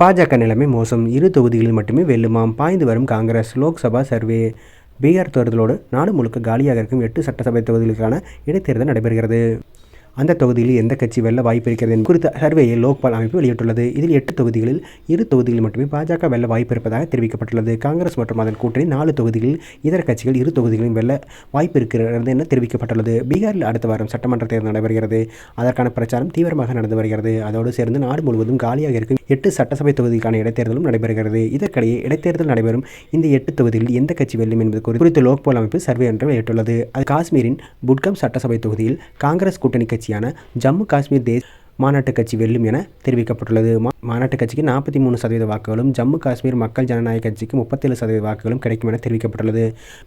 பாஜக நிலைமை மோசம். இரு தொகுதிகளில் மட்டுமே வெல்லுமாம். பாய்ந்து வரும் காங்கிரஸ் லோக்சபா சர்வே. பீகார் தேர்தலோடு நாடு முழுக்க காலியாக இருக்கும் எட்டு சட்டசபை தொகுதிகளுக்கான இடைத்தேர்தல் நடைபெறுகிறது. அந்த தொகுதியில் எந்த கட்சி வெல்ல வாய்ப்பு இருக்கிறது என்பது குறித்த சர்வேயை லோக்பால் அமைப்பு வெளியிட்டுள்ளது. இதில் எட்டு தொகுதிகளில் இரு தொகுதிகளில் மட்டுமே பாஜக வெல்ல வாய்ப்பு இருப்பதாக தெரிவிக்கப்பட்டுள்ளது. காங்கிரஸ் மற்றும் அதன் கூட்டணி நாலு தொகுதிகளில் இதர கட்சிகள் இரு தொகுதிகளிலும் வெல்ல வாய்ப்பு இருக்கிறது என தெரிவிக்கப்பட்டுள்ளது. பீகாரில் அடுத்த வாரம் சட்டமன்ற தேர்தல் நடைபெறுகிறது. அதற்கான பிரச்சாரம் தீவிரமாக நடந்து வருகிறது. அதோடு சேர்ந்து நாடு முழுவதும் காலியாக இருக்கும் எட்டு சட்டசபை தொகுதிக்கான இடைத்தேர்தலும் நடைபெறுகிறது. இதற்கிடையே இடைத்தேர்தல் நடைபெறும் இந்த எட்டு தொகுதியில் எந்த கட்சி வெல்லும் என்பது குறித்து லோக்பால் அமைப்பு சர்வே ஒன்று வெளியிட்டுள்ளது. அது காஷ்மீரின் புட்கம் சட்டசபை தொகுதியில் காங்கிரஸ் கூட்டணி கட்சி கட்சியான ஜம்மு காஷ்மீர் தேச மாநாட்டு கட்சி வெல்லும் என தெரிவிக்கப்பட்டுள்ளது. மாநாட்டு கட்சிக்கு நாற்பத்தி மூணு சதவீத வாக்குகளும் ஜம்மு காஷ்மீர் மக்கள் ஜனநாயக கட்சிக்கு முப்பத்தேழு சதவீத வாக்குகளும் கிடைக்கும் என தெரிவிக்கப்பட்டுள்ளது.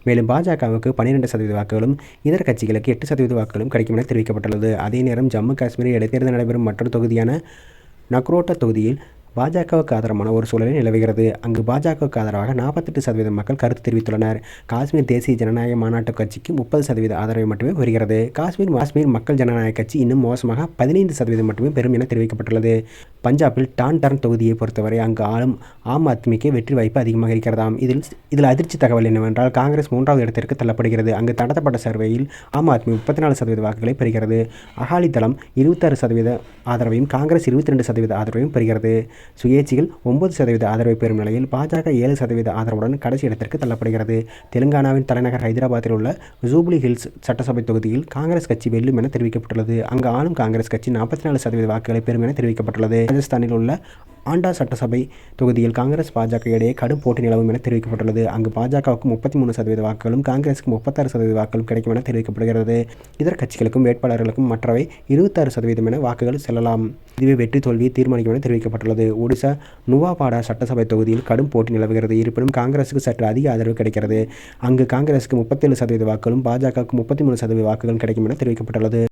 மேலும் பாஜகவுக்கு பன்னிரெண்டு சதவீத வாக்குகளும் இதர கட்சிகளுக்கு எட்டு சதவீத வாக்குகளும் கிடைக்கும் என தெரிவிக்கப்பட்டுள்ளது. அதே நேரம் ஜம்மு காஷ்மீரில் இடைத்தேர்தல் நடைபெறும் மற்றொரு தொகுதியான நக்ரோட்டா தொகுதியில் பாஜகவுக்கு ஆதரவான ஒரு சூழலை நிலவுகிறது. அங்கு பாஜகவுக்கு ஆதரவாக நாற்பத்தெட்டு சதவீதம் மக்கள் கருத்து தெரிவித்துள்ளனர். காஷ்மீர் தேசிய ஜனநாயக மாநாட்டு கட்சிக்கு முப்பது சதவீத ஆதரவை மட்டுமே வருகிறது காஷ்மீர் காஷ்மீர் மக்கள் ஜனநாயக கட்சி இன்னும் மோசமாக பதினைந்து சதவீதம் மட்டுமே பெறும் என தெரிவிக்கப்பட்டுள்ளது. பஞ்சாபில் டான் டர்ன் தொகுதியை பொறுத்தவரை அங்கு ஆளும் ஆம் ஆத்மிக்கு வெற்றி வாய்ப்பு அதிகமாக இருக்கிறதாம். இதில் இதில் அதிர்ச்சி தகவல் என்னவென்றால் காங்கிரஸ் மூன்றாவது இடத்திற்கு தள்ளப்படுகிறது. அங்கு நடத்தப்பட்ட சர்வேயில் ஆம் ஆத்மி முப்பத்தி நாலு சதவீத வாக்குகளை பெறுகிறது. அகாலி தளம் இருபத்தாறு சதவீத ஆதரவையும் காங்கிரஸ் இருபத்தி ரெண்டு சதவீத ஆதரவையும் பெறுகிறது. சுயேட்சிகள் ஒன்பது சதவீத ஆதரவை பெறும் நிலையில் பாஜக ஏழு சதவீத ஆதரவுடன் கடைசி இடத்திற்கு தள்ளப்படுகிறது. தெலுங்கானாவின் தலைநகர் ஹைதராபாத்தில் உள்ள ஜூப்ளி ஹில்ஸ் சட்டசபை தொகுதியில் காங்கிரஸ் கட்சி வெல்லும் என தெரிவிக்கப்பட்டுள்ளது. அங்கு ஆளும் காங்கிரஸ் கட்சி நாற்பத்தி நாலு சதவீத வாக்குகளை பெறும் என தெரிவிக்கப்பட்டுள்ளது. ராஜஸ்தானில் உள்ள ஆண்டா சட்டசபை தொகுதியில் காங்கிரஸ் பாஜக இடையே கடும் போட்டி நிலவும் என தெரிவிக்கப்பட்டுள்ளது. அங்கு பாஜகவுக்கு முப்பத்தி மூணு சதவீத வாக்குகளும் காங்கிரஸுக்கு முப்பத்தாறு சதவீத வாக்குகளும் கிடைக்கும் என தெரிவிக்கப்படுகிறது. இதர கட்சிகளுக்கும் வேட்பாளர்களுக்கும் மற்றவை இருபத்தாறு சதவீதம் என வாக்குகள் செல்லலாம். இதுவே வெற்றி தோல்வியை தீர்மானிக்கும் என தெரிவிக்கப்பட்டுள்ளது. ஒடிசா நுவாபாடா சட்டசபை தொகுதியில் கடும் போட்டி நிலவுகிறது. இருப்பினும் காங்கிரஸுக்கு சற்று அதிக ஆதரவு கிடைக்கிறது. அங்கு காங்கிரஸுக்கு முப்பத்தேழு சதவீத வாக்குகளும் பாஜகவுக்கு முப்பத்தி மூணு சதவீத வாக்குகளும் கிடைக்கும் என தெரிவிக்கப்பட்டுள்ளது.